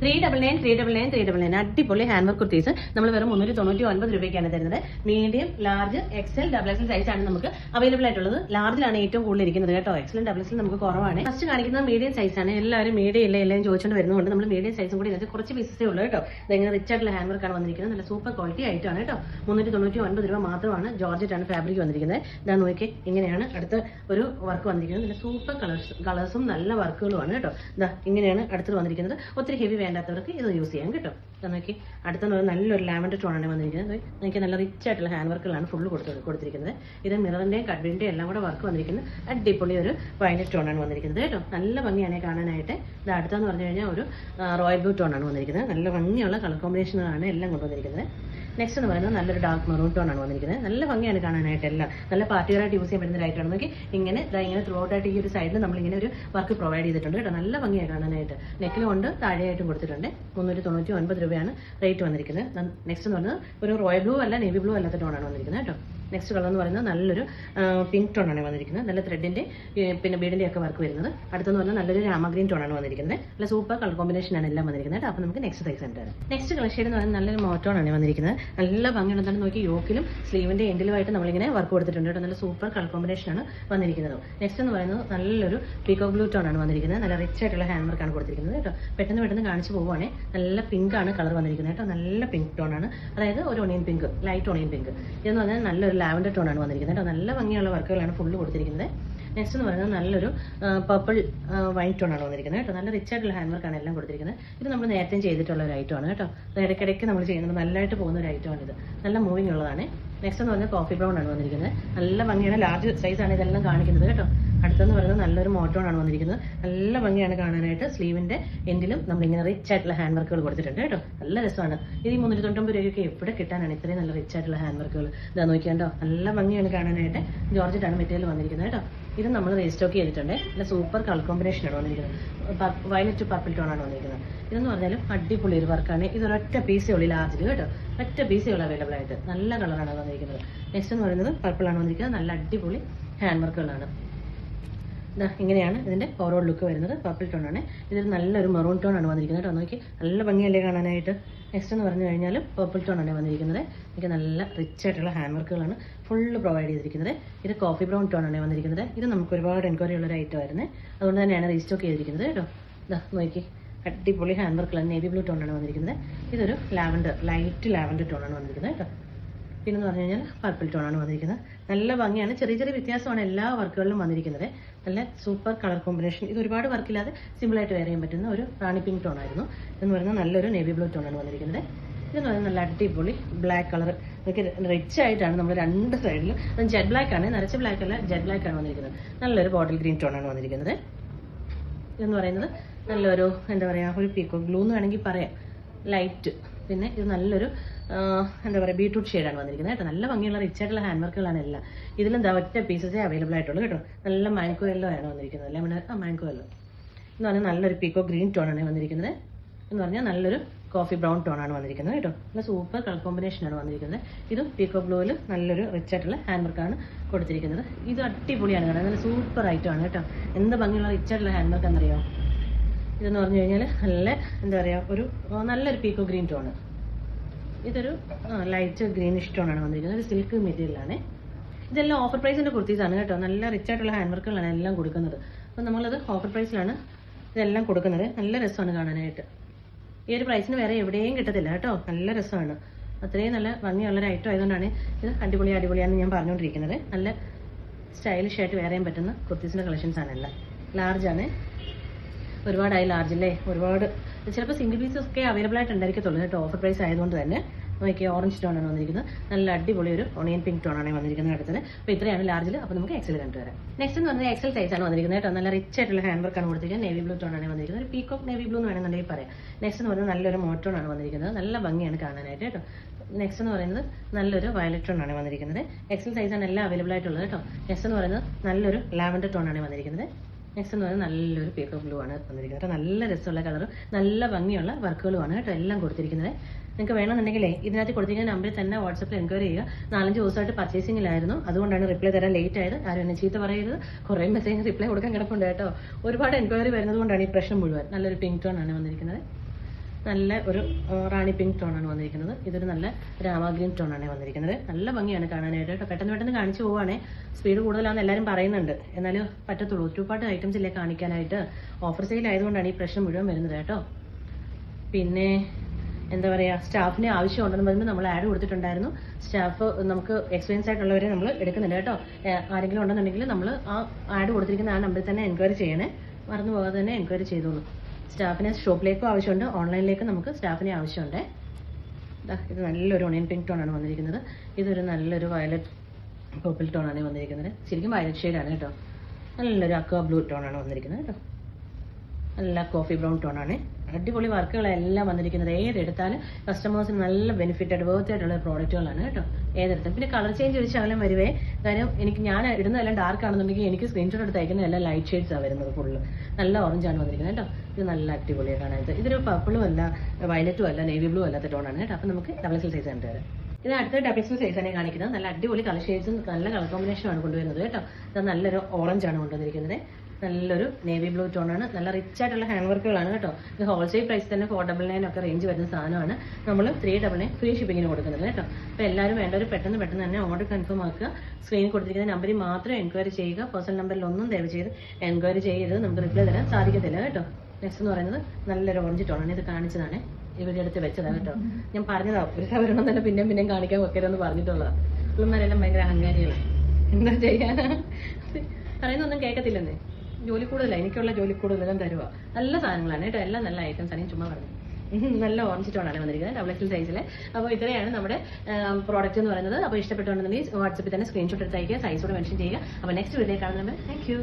Three double nine three double nine three double nine അടിപൊളി hand work kurtis. നമ്മൾ വെറും മുന്നൂറ്റി തൊണ്ണൂറ്റി ഒൻപത് രൂപയ്ക്കാണ് തരുന്നത്. Medium large XL double XL size ആണ് നമുക്ക് അവൈലബിൾ ആയിട്ടുള്ളത്. ലാർജിലാണ് ഏറ്റവും കൂടുതൽ ഇരിക്കുന്നത് കേട്ടോ. എക്സലും ഡബിൾ എക്സലും നമുക്ക് കുറവാണ്. ഫസ്റ്റ് കാണിക്കുന്നത് മീഡിയം സൈസ് ആണ്. എല്ലാവരും മീഡിയം ഇല്ല എല്ലാം ചോദിച്ചുകൊണ്ട് വരുന്നതുകൊണ്ട് നമ്മൾ മീഡിയം സൈസും കൂടി ഇതിനകത്ത് കുറച്ച് പീസസേ ഉള്ളൂ കേട്ടോ. ഇതെങ്ങനെ റിച്ച് ആയിട്ടുള്ള ഹാൻഡ് വർക്കാണ് വന്നിരിക്കുന്നത്. നല്ല സൂപ്പർ ക്വാളിറ്റി ആയിട്ടാണ് കേട്ടോ. മുന്നൂറ്റി തൊണ്ണൂറ്റി ഒൻപത് രൂപ മാത്രമാണ് ജോർജറ്റ് ആണ് ഫാബ്രിക് വന്നിരിക്കുന്നത്. ഇതാ നോക്കി ഇങ്ങനെയാണ് അടുത്ത ഒരു വർക്ക് വന്നിരിക്കുന്നത്. നല്ല സൂപ്പർ കളേഴ്സ് കളേഴ്സും നല്ല വർക്കുകളുമാണ് കേട്ടോ. ഇതാ ഇങ്ങനെയാണ് അടുത്തത് വന്നിരിക്കുന്നത്. ഒത്തിരി ഹെവി വേണ്ടാത്തവർക്ക് ഇത് യൂസ് ചെയ്യാം കേട്ടോ. നോക്കി അടുത്ത നല്ലൊരു ലാവൻഡർ ടോണാണ് വന്നിരിക്കുന്നത്. നോക്കി നല്ല റിച്ച് ആയിട്ടുള്ള ഹാൻഡ് വർക്കുകളാണ് ഫുള്ള് കൊടുത്ത് കൊടുത്തിരിക്കുന്നത്. ഇത് മിററിന്റെയും കഡ്ബിന്റെയും എല്ലാം കൂടെ വർക്ക് വന്നിരിക്കുന്നത് അടിപൊളി ഒരു വയലറ്റ് ടോണാണ് വന്നിരിക്കുന്നത് കേട്ടോ. നല്ല ഭംഗിയാണ് കാണാനായിട്ട്. ഇത് അടുത്തെന്ന് പറഞ്ഞു കഴിഞ്ഞാൽ ഒരു റോയൽ ബ്ലൂ ടോണാണ് വന്നിരിക്കുന്നത്. നല്ല ഭംഗിയുള്ള കളർ കോമ്പിനേഷനാണ് എല്ലാം കൊണ്ടുവന്നിരിക്കുന്നത്. നെക്സ്റ്റ് എന്ന് പറയുന്നത് നല്ലൊരു ഡാർക്ക് മെറൂൺ ടോൺ ആണ് വന്നിരിക്കുന്നത്. നല്ല ഭംഗിയാണ് കാണാനായിട്ട് എല്ലാം. നല്ല പാർട്ടിയറായിട്ട് യൂസ് ചെയ്യാൻ പറ്റുന്ന ലൈറ്റാണ് നോക്കി ഇങ്ങനെ ഇങ്ങനെ ത്രൂ ഔട്ട് ആയിട്ട് ഈ ഒരു സൈഡിൽ നമ്മൾ ഇങ്ങനെ ഒരു വർക്ക് പ്രൊവൈഡ് ചെയ്തിട്ടുണ്ട് കേട്ടോ. നല്ല ഭംഗിയാണ് കാണാനായിട്ട്. നെക്കിലും ഉണ്ട് താഴെയായിട്ടും കൊടുത്തിട്ടുണ്ട്. മുന്നൂറ്റി തൊണ്ണൂറ്റി ഒൻപത് രൂപയാണ് റേറ്റ് വന്നിരിക്കുന്നത്. നെക്സ്റ്റ് എന്ന് പറയുന്നത് ഒരു റോയൽ ബ്ലൂ അല്ല നേവി ബ്ലൂ അല്ലാത്ത ടോണാണ് വന്നിരിക്കുന്നത് കേട്ടോ. നെക്സ്റ്റ് കളർ എന്ന് പറയുന്നത് നല്ലൊരു പിങ്ക് ടോൺ ആണ് വന്നിരിക്കുന്നത്. നല്ല ത്രെഡിന്റെ പിന്നെ ബീഡിന്റെ ഒക്കെ വർക്ക് വരുന്നത്. അടുത്തെന്ന് പറഞ്ഞാൽ നല്ലൊരു രാമഗ്രീൻ ടോൺ ആണ് വന്നിരിക്കുന്നത്. നല്ല സൂപ്പർ കളർ കോമ്പിനേഷൻ ആണ് എല്ലാം വന്നിരിക്കുന്നത് അപ്പോൾ നമുക്ക് നെക്സ്റ്റ് സൈസ് ഉണ്ട് നെക്സ്റ്റ് കളർ ഷെയ്ഡ് എന്ന് പറയുന്നത് നല്ലൊരു മോട്ടോൺ ആണ് വന്നിരിക്കുന്നത്. നല്ല ഭംഗി എന്താണ് നോക്കി യോക്കിലും സ്ലീവിന്റെ എൻഡിലുമായിട്ട് നമ്മളിങ്ങനെ വർക്ക് കൊടുത്തിട്ടുണ്ട് കേട്ടോ. നല്ല സൂപ്പർ കളർ കോമ്പിനേഷൻ ആണ് വന്നിരിക്കുന്നത്. നെക്സ്റ്റ് എന്ന് പറയുന്നത് നല്ലൊരു പീക്കോ ബ്ലൂ ടോൺ ആണ് വന്നിരിക്കുന്നത്. നല്ല റിച്ച് ആയിട്ടുള്ള ഹാൻഡ് വർക്ക് ആണ് കൊടുത്തിരിക്കുന്നത് കേട്ടോ. പെട്ടെന്ന് പെട്ടെന്ന് കാണിച്ചു പോവുകയാണെങ്കിൽ നല്ല പിങ്ക് ആണ് കളർ വന്നിരിക്കുന്നത് കേട്ടോ. നല്ല പിങ്ക് ടോൺ ആണ്. അതായത് ഒരു onion pink light onion pink ഇതെന്ന് പറഞ്ഞാൽ നല്ലൊരു ലാവൻഡർ ടോൺ ആണ് വന്നിരിക്കുന്നത് കേട്ടോ. നല്ല ഭംഗിയുള്ള വർക്കുകളാണ് ഫുള്ള് കൊടുത്തിരിക്കുന്നത്. നെക്സ്റ്റ് എന്ന് പറയുന്നത് നല്ലൊരു പർപ്പിൾ ടോൺ ആണ് വന്നിരിക്കുന്നത് കേട്ടോ. നല്ല റിച്ച് ആയിട്ടുള്ള ഹാൻഡ് വർക്കാണ് എല്ലാം കൊടുത്തിരിക്കുന്നത്. ഇത് നമ്മൾ നേരത്തെ ചെയ്തിട്ടുള്ള ഒരു ഐറ്റം ആണ് കേട്ടോ. ഇടയ്ക്കിടയ്ക്ക് നമ്മൾ ചെയ്യുന്നത് നല്ലതായിട്ട് പോകുന്ന ഒരു ഐറ്റം ആണ് ഇത്. നല്ല മൂവിങ് ഉള്ളതാണ്. നെക്സ്റ്റ് എന്ന് പറഞ്ഞാൽ കോഫി ബ്രൗൺ ആണ് വന്നിരിക്കുന്നത്. നല്ല ഭംഗിയാണ്. ലാർജ് സൈസ് ആണ് ഇതെല്ലാം കാണിക്കുന്നത് കേട്ടോ. അടുത്തെന്ന് പറയുന്നത് നല്ലൊരു മോട്ടോൺ ആണ് വന്നിരിക്കുന്നത്. നല്ല ഭംഗിയാണ് കാണാനായിട്ട് സ്ലീവിന്റെ എൻഡിലും നമ്മളിങ്ങനെ റിച്ച് ആയിട്ടുള്ള ഹാൻഡ് വർക്കുകൾ കൊടുത്തിട്ടുണ്ട് കേട്ടോ. നല്ല രസമാണ്. ഇത് ഈ മുന്നൂറ്റി തൊണ്ണൂറ് രൂപയ്ക്ക് എവിടെ കിട്ടാനാണ് ഇത്രയും നല്ല റിച്ച് ആയിട്ടുള്ള ഹാൻഡ് വർക്കുകൾ ഇതാ നോക്കിയാണ്ടോ? നല്ല ഭംഗിയാണ് കാണാനായിട്ട്. ജോർജറ്റ് ആണ് മെറ്റീരിയൽ വന്നിരിക്കുന്നത് കേട്ടോ. ഇത് നമ്മൾ റീസ്റ്റോക്ക് ചെയ്തിട്ടുണ്ട്. നല്ല സൂപ്പർ കളർ കോമ്പിനേഷൻ ആണ് വന്നിരിക്കുന്നത്. വയലറ്റ് പർപ്പിൾ ടോൺ ആണ് വന്നിരിക്കുന്നത്. ഇതെന്ന് പറഞ്ഞാൽ അടിപൊളി ഒരു വർക്കാണ് ഇത് ഒരൊറ്റ പീസേ ഉള്ളൂ ലാർജിൽ കേട്ടോ. ഒറ്റ പീസേ ഉള്ളൂ അവൈലബിൾ ആയിട്ട്. നല്ല കളറാണ് വന്നിരിക്കുന്നത്. നെക്സ്റ്റ് എന്ന് പറയുന്നത് പർപ്പിൾ ആണ് വന്നിരിക്കുന്നത്. നല്ല അടിപൊളി ഹാൻഡ് വർക്കുകളാണ് ഇങ്ങനെയാണ് ഇതിന്റെ ഓവറോൾ ലുക്ക് വരുന്നത്. പർപ്പിൾ ടോൺ ആണ്. ഇതൊരു നല്ലൊരു മെറൂൺ ടോൺ ആണ് വന്നിരിക്കുന്നത് കേട്ടോ. നോക്കി നല്ല ഭംഗിയല്ലേ കാണാനായിട്ട്? നെക്സ്റ്റ് എന്ന് പറഞ്ഞു കഴിഞ്ഞാൽ പർപ്പിൾ ടോൺ ആണ് വന്നിരിക്കുന്നത്. എനിക്ക് നല്ല റിച്ച് ആയിട്ടുള്ള ഹാൻഡ് വർക്കുകളാണ് ഫുള്ള് പ്രൊവൈഡ് ചെയ്തിരിക്കുന്നത്. ഇത് കോഫി ബ്രൗൺ ടോൺ ആണ് വന്നിരിക്കുന്നത്. ഇത് നമുക്ക് ഒരുപാട് എൻക്വയറി ഉള്ള ഒരു ഐറ്റം ആയിരുന്നു. അതുകൊണ്ട് തന്നെയാണ് റീസ്റ്റോക്ക് ചെയ്തിരിക്കുന്നത് കേട്ടോ. ഇതാ നോക്കി. അടിപൊളി ഹാൻഡ് വർക്കുകളാണ് നേവി ബ്ലൂ ടോൺ ആണ് വന്നിരിക്കുന്നത്. ഇതൊരു ലാവൻഡർ ലൈറ്റ് ലാവൻഡർ ടോൺ ആണ് വന്നിരിക്കുന്നത് കേട്ടോ. പിന്നെന്ന് പറഞ്ഞു കഴിഞ്ഞാൽ പർപ്പിൾ ടോൺ ആണ് വന്നിരിക്കുന്നത്. നല്ല ഭംഗിയാണ്. ചെറിയ ചെറിയ വ്യത്യാസമാണ് എല്ലാ വർക്കുകളിലും വന്നിരിക്കുന്നത്. നല്ല സൂപ്പർ കളർ കോമ്പിനേഷൻ ഇത് ഒരുപാട് വർക്കില്ലാതെ സിമ്പിളായിട്ട് വെയർ ചെയ്യാൻ പറ്റുന്ന ഒരു റാണി പിങ്ക് ടോൺ ആയിരുന്നു. എന്ന് പറയുന്നത് നല്ലൊരു നേവി ബ്ലൂ ടോൺ ആണ് വന്നിരിക്കുന്നത്. ഇതെന്ന് പറയുന്നത് നല്ല അടിപൊളി ബ്ലാക്ക് കളർ ഇതൊക്കെ റിച്ച് ആയിട്ടാണ് നമ്മൾ രണ്ട് സൈഡിലും ജെഡ് ബ്ലാക്ക് ആണ്. നരച്ച ബ്ലാക്ക് അല്ല ജെഡ് ബ്ലാക്ക് ആണ് വന്നിരിക്കുന്നത്. നല്ലൊരു ബോട്ടിൽ ഗ്രീൻ ടോൺ ആണ് വന്നിരിക്കുന്നത്. ഇതെന്ന് പറയുന്നത് നല്ലൊരു എന്താ പറയുക ഒരു പീക്കോ ബ്ലൂ എന്ന് വേണമെങ്കിൽ പറയാം. ലൈറ്റ് പിന്നെ ഇത് നല്ലൊരു എന്താ പറയുക ബീട്രൂട്ട് ഷെയ്ഡാണ് വന്നിരിക്കുന്നത് കേട്ടോ. നല്ല ഭംഗിയുള്ള റിച്ച് ആയിട്ടുള്ള ഹാൻഡ് വർക്കുകളാണ് എല്ലാം. ഇതിലും ഒറ്റ പീസസേ അവൈലബിൾ ആയിട്ടുള്ളൂ കേട്ടോ. നല്ല മാങ്കോ യെല്ലോ ആണ് വന്നിരിക്കുന്നത്. ലെമൺ ആ മാങ്കോ യെല്ലോ എന്ന് പറഞ്ഞാൽ നല്ലൊരു പീക്കോ ഗ്രീൻ ടോൺ ആണ് വന്നിരിക്കുന്നത്. എന്ന് പറഞ്ഞാൽ നല്ലൊരു കോഫി ബ്രൗൺ ടോൺ ആണ് വന്നിരിക്കുന്നത് കേട്ടോ. നല്ല സൂപ്പർ കളർ കോമ്പിനേഷൻ ആണ് വന്നിരിക്കുന്നത്. ഇതും പീക്കോ ബ്ലൂവിൽ നല്ലൊരു റിച്ച് ആയിട്ടുള്ള ഹാൻഡ് വർക്കാണ് കൊടുത്തിരിക്കുന്നത്. ഇത് അടിപൊളിയാണ് കേട്ടോ. നല്ല സൂപ്പർ ഐറ്റം ആണ് കേട്ടോ. എന്ത് ഭംഗിയുള്ള റിച്ച് ആയിട്ടുള്ള ഹാൻഡ് വർക്ക് എന്നറിയോ ഇതെന്ന് പറഞ്ഞു കഴിഞ്ഞാൽ നല്ല എന്താ പറയുക ഒരു നല്ലൊരു പീക്കോ ഗ്രീൻ ടോൺ ഇതൊരു ലൈറ്റ് ഗ്രീനിഷ് ടോണാണ് വന്നിരിക്കുന്നത്. ഒരു സിൽക്ക് മെറ്റീരിയലാണ് ഇതെല്ലാം ഓഫർ പ്രൈസിന്റെ കുർത്തീസാണ് കേട്ടോ. നല്ല റിച്ച് ആയിട്ടുള്ള ഹാൻഡ് വർക്കുകളാണ് എല്ലാം കൊടുക്കുന്നത്. അപ്പോൾ നമ്മളത് ഓഫർ പ്രൈസിലാണ് ഇതെല്ലാം കൊടുക്കുന്നത്. നല്ല രസമാണ് കാണാനായിട്ട്. ഈ ഒരു പ്രൈസിന് വേറെ എവിടെയും കിട്ടത്തില്ല കേട്ടോ. നല്ല രസമാണ്. അത്രയും നല്ല ഭംഗിയുള്ള ഒരു ഐറ്റം ആയതുകൊണ്ടാണ് ഇത് അടിപൊളി അടിപൊളിയാണ് ഞാൻ പറഞ്ഞുകൊണ്ടിരിക്കുന്നത്. നല്ല സ്റ്റൈലിഷ് ആയിട്ട് വേറെയും പറ്റുന്ന കുർത്തീസിന്റെ കളക്ഷൻസ് ആണ് എല്ലാം. ലാർജാണ് ഒരുപാടായി ലാർജ് അല്ലേ ഒരുപാട്. ചിലപ്പോൾ സിംഗിൾ പീസസ് ഒക്കെ അവൈലബിൾ ആയിട്ട് ഉണ്ടായിരിക്കത്തുള്ളൂ കേട്ടോ ഓഫർ പ്രൈസ് ആയതുകൊണ്ട് തന്നെ. നമുക്ക് ഓറഞ്ച് ടോൺ ആണ് വന്നിരിക്കുന്നത്. നല്ല അടിപൊളി ഒരു ഒണിയൻ പിങ്ക് ടോൺ ആണ് വന്നിരിക്കുന്നത് അടുത്തത് അപ്പോൾ ഇത്രയാണ് ലാർജിൽ അപ്പോൾ നമുക്ക് എക്സൽ കണ്ടുവരാം. നെക്സ്റ്റ് എന്ന് പറഞ്ഞാൽ എക്സൽ സൈസ് ആണ് വന്നിരിക്കുന്നത് കേട്ടോ. നല്ല റിച്ച് ആയിട്ടുള്ള ഹാൻഡ് വർക്ക് ആണ് കൊടുത്തിരിക്കുന്നത്. നേവി ബ്ലൂ ടോൺ ആണ് വന്നിരിക്കുന്നത്. ഒരു പീക്കോക്ക് നേവി ബ്ലൂ എന്ന് വേണമെന്നുണ്ടെങ്കിൽ പറയാം. നെക്സ്റ്റ് എന്ന് പറഞ്ഞാൽ നല്ലൊരു മോട്ടോൺ ആണ് വന്നിരിക്കുന്നത്. നല്ല ഭംഗിയാണ് കാണാനായിട്ട് കേട്ടോ. നെക്സ്റ്റ് എന്ന് പറയുന്നത് നല്ലൊരു വയലറ്റ് ടോൺ ആണ് വന്നിരിക്കുന്നത്. എക്സൽ സൈസ് ആണ് എല്ലാം അവൈലബിൾ ആയിട്ടുള്ളത് കേട്ടോ. നെക്സ്റ്റ് എന്ന് പറയുന്നത് നല്ലൊരു ലാവൻഡർ ടോൺ ആണ് വന്നിരിക്കുന്നത്. നെക്സ്റ്റ് എന്ന് പറയുന്നത് നല്ലൊരു പീക്കോ ബ്ലൂ ആണ് വന്നിരിക്കുന്നത് നല്ല രസമുള്ള കളറും നല്ല ഭംഗിയുള്ള വർക്കുകളുമാണ് കേട്ടോ എല്ലാം കൊടുത്തിരിക്കുന്നത്. നിങ്ങൾക്ക് വേണമെന്നുണ്ടെങ്കിലേ ഇതിനകത്ത് കൊടുത്തിരിക്കുന്ന നമ്പറിൽ തന്നെ വാട്സപ്പിൽ എൻക്വയറി ചെയ്യുക. നാലഞ്ച് ദിവസമായിട്ട് പർച്ചേസിംഗിലായിരുന്നു അതുകൊണ്ടാണ് റിപ്ലൈ തരാൻ ലേറ്റ് ആയത്. ആരും എന്നെ ചീത്ത പറയരുത്. കുറേ മെസ്സേജ് റിപ്ലൈ കൊടുക്കാൻ കിടപ്പുണ്ട് കേട്ടോ. ഒരുപാട് എൻക്വയറി വരുന്നത് കൊണ്ടാണ് ഈ പ്രശ്നം മുഴുവൻ. നല്ലൊരു പിങ്ക് ടോൺ ആണ് വന്നിരിക്കുന്നത്. നല്ല ഒരു റാണി പിങ്ക് ടോണാണ് വന്നിരിക്കുന്നത്. ഇതൊരു നല്ല രാമ ഗ്രീൻ ടോണാണ് വന്നിരിക്കുന്നത്. നല്ല ഭംഗിയാണ് കാണാനായിട്ട്. കേട്ടോ പെട്ടെന്ന് പെട്ടെന്ന് കാണിച്ചു പോവാണേ. സ്പീഡ് കൂടുതലാണെന്ന് എല്ലാവരും പറയുന്നുണ്ട്. എന്നാലും പറ്റത്തുള്ളൂ. ഒറ്റപ്പാട് ഐറ്റംസ് ഇല്ലേ കാണിക്കാനായിട്ട്. ഓഫർ സെയിൽ ആയതുകൊണ്ടാണ് ഈ പ്രശ്നം മുഴുവൻ വരുന്നത് കേട്ടോ. പിന്നെ എന്താ പറയുക സ്റ്റാഫിന് ആവശ്യം ഉണ്ടെന്ന് പറയുമ്പോൾ നമ്മൾ ആഡ് കൊടുത്തിട്ടുണ്ടായിരുന്നു. സ്റ്റാഫ് നമുക്ക് എക്സ്പീരിയൻസ് ആയിട്ടുള്ളവരെ നമ്മൾ എടുക്കുന്നുണ്ട് കേട്ടോ. ആരെങ്കിലും ഉണ്ടെന്നുണ്ടെങ്കിൽ നമ്മൾ ആ ആഡ് കൊടുത്തിരിക്കുന്ന ആ നമ്പറിൽ തന്നെ എൻക്വയറി ചെയ്യണേ. മറന്നു പോകാതെ തന്നെ എൻക്വയറി ചെയ്തോളൂ. സ്റ്റാഫിനെ ഷോപ്പിലേക്കും ആവശ്യമുണ്ട് ഓൺലൈനിലേക്കും നമുക്ക് സ്റ്റാഫിനെ ആവശ്യമുണ്ട്. ഇത് നല്ലൊരു ഒണിയൻ പിങ്ക് ടോണാണ് വന്നിരിക്കുന്നത്. ഇതൊരു നല്ലൊരു വയലറ്റ് പർപ്പിൾ ടോണാണ് വന്നിരിക്കുന്നത്. ശരിക്കും വയലറ്റ് ഷെയ്ഡാണ് കേട്ടോ. നല്ലൊരു അക്വ ബ്ലൂ ടോണാണ് വന്നിരിക്കുന്നത് കേട്ടോ. നല്ല കോഫി ബ്രൗൺ ടോണാണ്. അടിപൊളി വർക്കുകളെല്ലാം വന്നിരിക്കുന്നത്. ഏതെടുത്താലും കസ്റ്റമേഴ്സിന് നല്ല ബെനിഫിറ്റഡ് ആയിട്ട് ആയിട്ടുള്ള പ്രോഡക്റ്റുകളാണ് കേട്ടോ. ഏതെടുത്താലും പിന്നെ കളർ ചേഞ്ച് ഒരു ശകലം വരുവേ. കാര്യം എനിക്ക് ഞാൻ ഇടുന്നതെല്ലാം ഡാർക്ക് ആണെന്നുണ്ടെങ്കിൽ എനിക്ക് സ്ക്രീൻഷോട്ട് എടുത്ത് അയക്കുന്ന എല്ലാം ലൈറ്റ് ഷെയ്ഡ്സ് ആണ് വരുന്നത് ഫുള്ള് നല്ല ഓറഞ്ച് ആണ് വന്നിരിക്കുന്നത് കേട്ടോ. ഇത് നല്ല അടിപൊളിയാണ് കാണാനായിട്ട് ഇതൊരു പർപ്പിളും അല്ല വയലറ്റും അല്ല നേവി ബ്ലൂ അല്ലാത്ത ആണ് കേട്ടോ. അപ്പം നമുക്ക് ഡബിൾ എക്സൽ സൈസ് കണ്ടുവരാം ഇത് അടുത്ത ഡബിൾ എക്സൽ സൈസ് ആണ് കാണിക്കുന്നത്. നല്ല അടിപൊളി കളർ ഷെയ്ഡ്സും നല്ല കളർ കോമ്പിനേഷനാണ് കൊണ്ടുവരുന്നത് കേട്ടോ. ഇത് നല്ലൊരു ഓറഞ്ച് ആണ് കൊണ്ടുവന്നിരിക്കുന്നത്. നല്ലൊരു നേവി ബ്ലൂ ടോണാണ്. നല്ല റിച്ച് ആയിട്ടുള്ള ഹാൻഡ് വർക്കുകളാണ് കേട്ടോ. ഇത് ഹോൾസെയിൽ പ്രൈസ് തന്നെ ഫോർ ഡബിൾ നയൻ ഒക്കെ റേഞ്ച് വരുന്ന സാധനമാണ്. നമ്മൾ ത്രീ ഡബിൾ നയൻ ഫ്രീ ഷിപ്പിങ്ങിന് കൊടുക്കുന്നത് കേട്ടോ. അപ്പോൾ എല്ലാവരും വേണ്ടവർ പെട്ടെന്ന് പെട്ടെന്ന് തന്നെ ഓർഡർ കൺഫേം ആക്കുക. സ്ക്രീനിൽ കൊടുത്തിരിക്കുന്ന നമ്പറിൽ മാത്രം എൻക്വയറി ചെയ്യുക. പേഴ്സണൽ നമ്പറിൽ ഒന്നും ദയവ് ചെയ്ത് എൻക്വയറി ചെയ്യരുത്. നമുക്ക് റിപ്ലൈ തരാൻ സാധിക്കത്തില്ല കേട്ടോ. നെക്സ്റ്റ് എന്ന് പറയുന്നത് നല്ലൊരു ഓറഞ്ച് ടോണാണ് ഇത് കാണിച്ചതാണ്. ഇവരുടെ അടുത്ത് വെച്ചതാണ് കേട്ടോ. ഞാൻ പറഞ്ഞതാ. ഒരു വരണം തന്നെ പിന്നെയും പിന്നെയും കാണിക്കാൻ വെക്കരുതെന്ന് പറഞ്ഞിട്ടുള്ളതാണ് പിള്ളമാരെല്ലാം ഭയങ്കര അഹങ്കാരികളാണ് എന്താ ചെയ്യാനാ പറയുന്നൊന്നും കേൾക്കത്തില്ലെന്നേ ജോലി കൂടുതല എനിക്കുള്ള ജോലി കൂടുതലും തരുക നല്ല സാധനങ്ങളാണ് കേട്ടോ എല്ലാം നല്ല ഐറ്റംസ് ആണ് ചുമ്മാ പറഞ്ഞു നല്ല ഓറഞ്ച് ടോണാണ് വന്നിരിക്കുന്നത് ഡബിൾ എക്സൽ സൈസിൽ അപ്പോൾ ഇത്രയാണ് നമ്മുടെ പ്രോഡക്റ്റ് എന്ന് പറയുന്നത്. അപ്പോൾ ഇഷ്ടപ്പെട്ടുണ്ടെങ്കിൽ വാട്സപ്പിൽ തന്നെ സ്ക്രീൻഷോട്ട് എടുത്ത് അയക്കുക സൈസോട് മെൻഷൻ ചെയ്യുക. അപ്പോൾ നെക്സ്റ്റ് വീഡിയോ കാണുന്നത് താങ്ക് യു